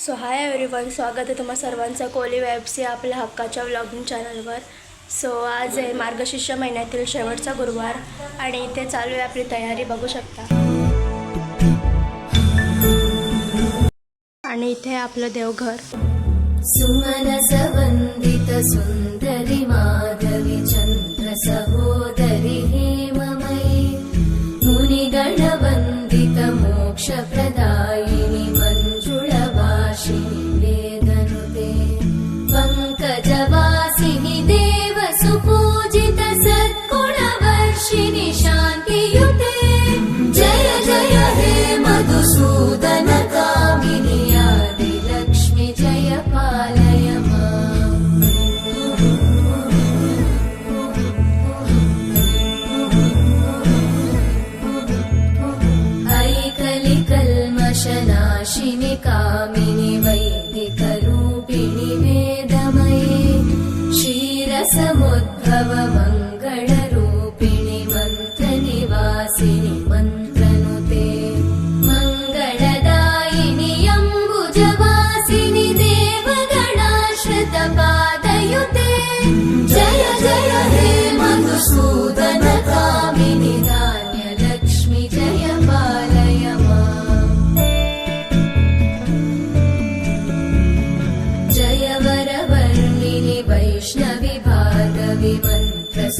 So hi everyone स्वागत आहे तुम्हा सर्वांचं कोली वेबसी आपल्या हक्काच्या व्लॉगिंग चॅनलवर. सो आज आहे मार्गशीर्ष महिन्यातील शेवटचा गुरुवार आणि इथे चालू आहे आपली तयारी बघू शकता. आणि इथे आपलं देवघर. सुमनसवन्दित सुंदरी माधवी चंद्र सहोदरी kami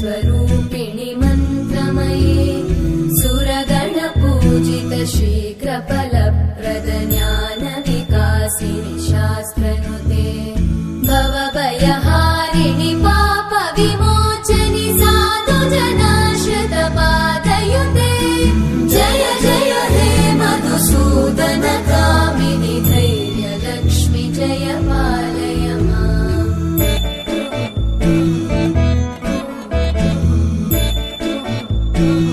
स्वरूपिणि मन्त्रमये सुरगणपूजित सुरगणपूजितशीघ्रपलप्रदज्ञाननिकासि शास्त्रनुते भवभयहारिणि पा do.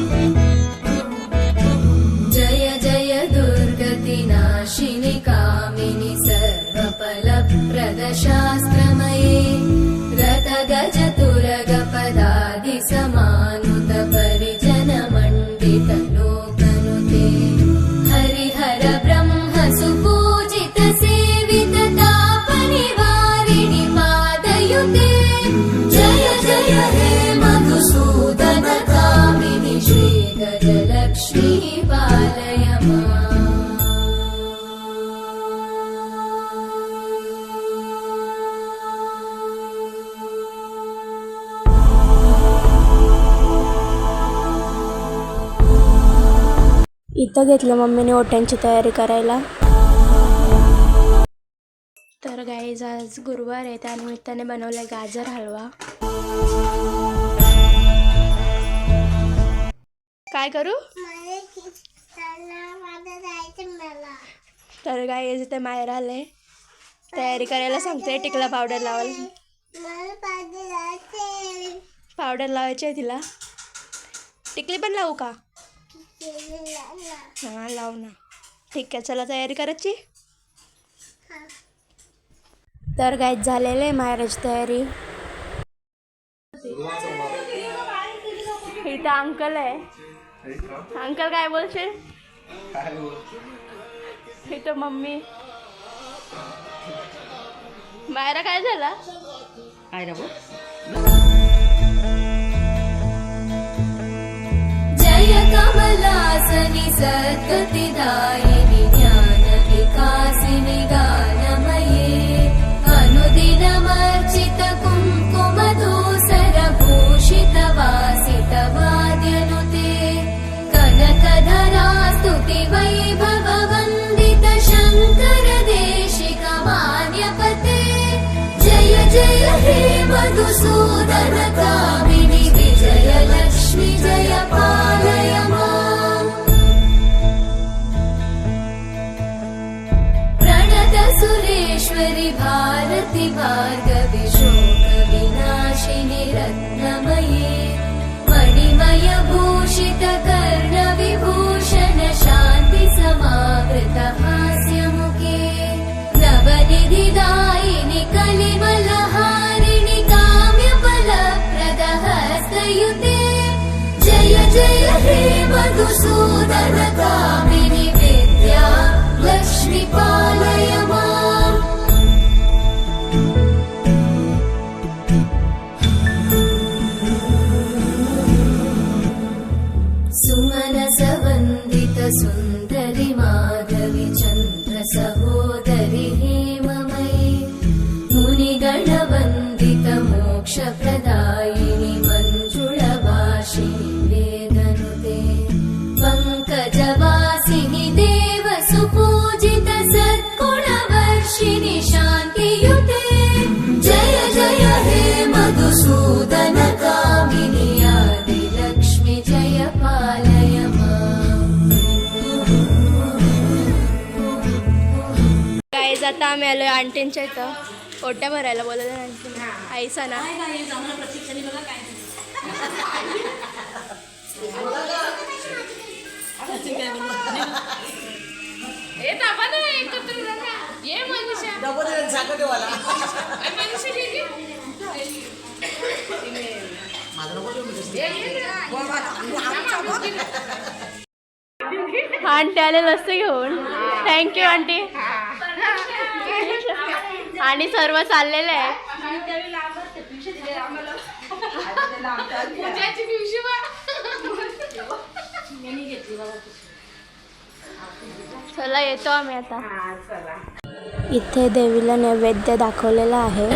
इथं घेतलं मम्मीने ओट्यांची तयारी करायला. तर गाईज आज गुरुवार आहे त्यानिमित्ताने बनवलाय गाजर हलवा. काय करू? तर गाईज इथे माहेर आले तयारी करायला सांगते टिकला पावडर लावायला. पावडर लावायची आहे तिला. टिकली पण लावू का? हां लाव ना. ठीक आहे चला तयारी करायची तर गायच झालेलं आहे माहेराची तयारी. इथं अंकल आहे. अंकल काय बोलशील? इथं मम्मी. मायरा काय झाला? काय रे भाऊ? जय कमलासनि सद्गतिदायिनि आता आम्ही आलोय आंटींच्या इथं. ओट्या भरायला बोलत आंटी. आईसा ना. आंटी आलेलं असतं घेऊन. Thank you aunty. आणि सर्व चाललेलं आहे. चला येतो आम्ही आता. इथे देवीला नैवेद्य दाखवलेला आहे.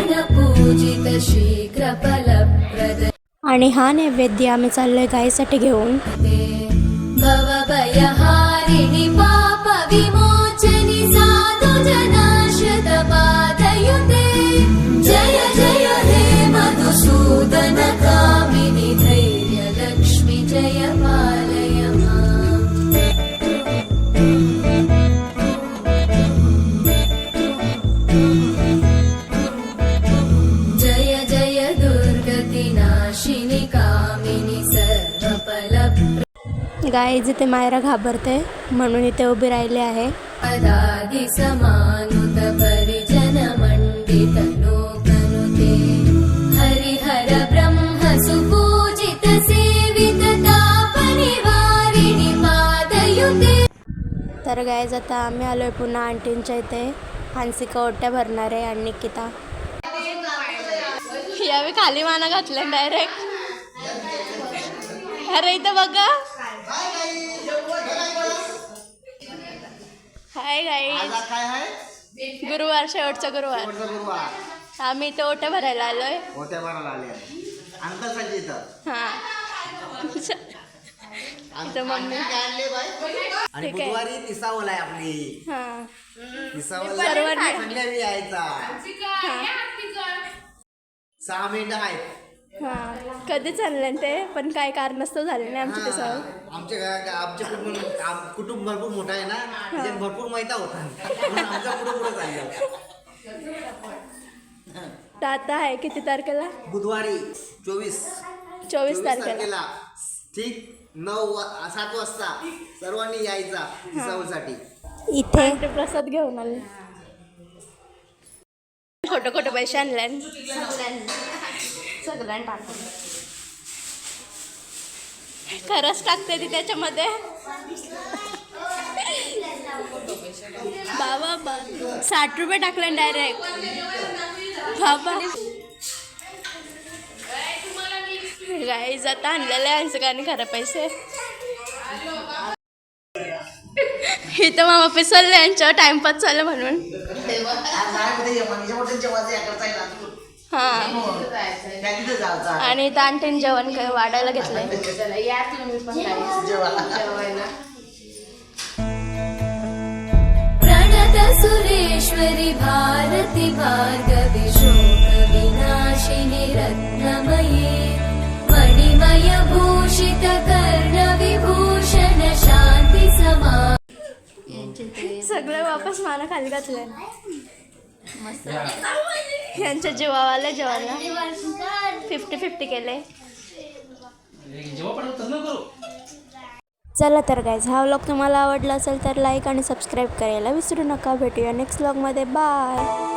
आणि हा नैवेद्य आम्ही चाललोय गायीसाठी घेऊन. साधु जनाश्रितपादयुते जय जय हे मधुसूदन गाय जिथे मायरा घाबरते म्हणून इथे उभी राहिली आहे. पदादि समानुत परिजन मण्डित लोकनुते. हरिहर ब्रह्म सुपूजित सेवित तापनिवारिणि पादयुते. तर गायज आता आम्ही आलोय पुन्हा आंटींच्या इथे. हानसिका ओट्या भरणार आहे आणि निकिता. यावेळी खाली माना घातल्या डायरेक्ट अरे इथं बघा. हाय गाई गुरुवार शेवटचा गुरुवार. शेवटचा गुरुवार. आम्ही इथे ओट्या भरायला आलोय. होत्या भरायला आले. इथं. हा. इथं मम्मी. आणि ठीक आहे. बुधवारी तिसावल आहे आपली. हा. तिसावल सर्वांनी- यायचा. हा. सहा मिनिटं आहेत हा. कधीच आणलं ते? पण काय कारणास्तव झाले नाही आमची ते आमच्या घरात आमचे कुटुंब आम- कुटुंब भरपूर मोठं आहे ना? त्याच्यात भरपूर माहिती होता. म्हणून आमचा पुढे पुढे चाललं. तर आता आहे किती तारखेला? बुधवारी चोवीस. चोवीस तारखेला. ठीक नऊ वा- सात वाजता सर्वांनी यायचा तिसावलसाठी इथे. प्रसाद घेऊन आले. खोटं खोटं पैसे आणले सगळ्यांना टाकून खरंच टाकते ती त्याच्यामध्ये. बाबा बा साठ रुपये टाकले डायरेक्ट बाबा. गाई आता आणलेले आहे सगळ्यांनी खरं पैसे. इथं मामा पिसरले यांच्यावर टाइमपास चाललं म्हणून. हा. आणि इथं आणखीन जेवण काय वाढायला घेतलंय. प्रणत सुरेश्वरि भारति भार्गवि शोकविनाशिनि रत्नमये मणिमय भूषित कर्णविभूषण शान्ति समा सगळं वापस मला खाली घातलंय. यांच्या जीवावाला जेवायला. फिफ्टी फिफ्टी केले. चला तर गायज हा व्लॉग तुम्हाला आवडला असेल तर लाईक आणि सबस्क्राईब करायला विसरू नका. भेटूया नेक्स्ट व्लॉगमध्ये बाय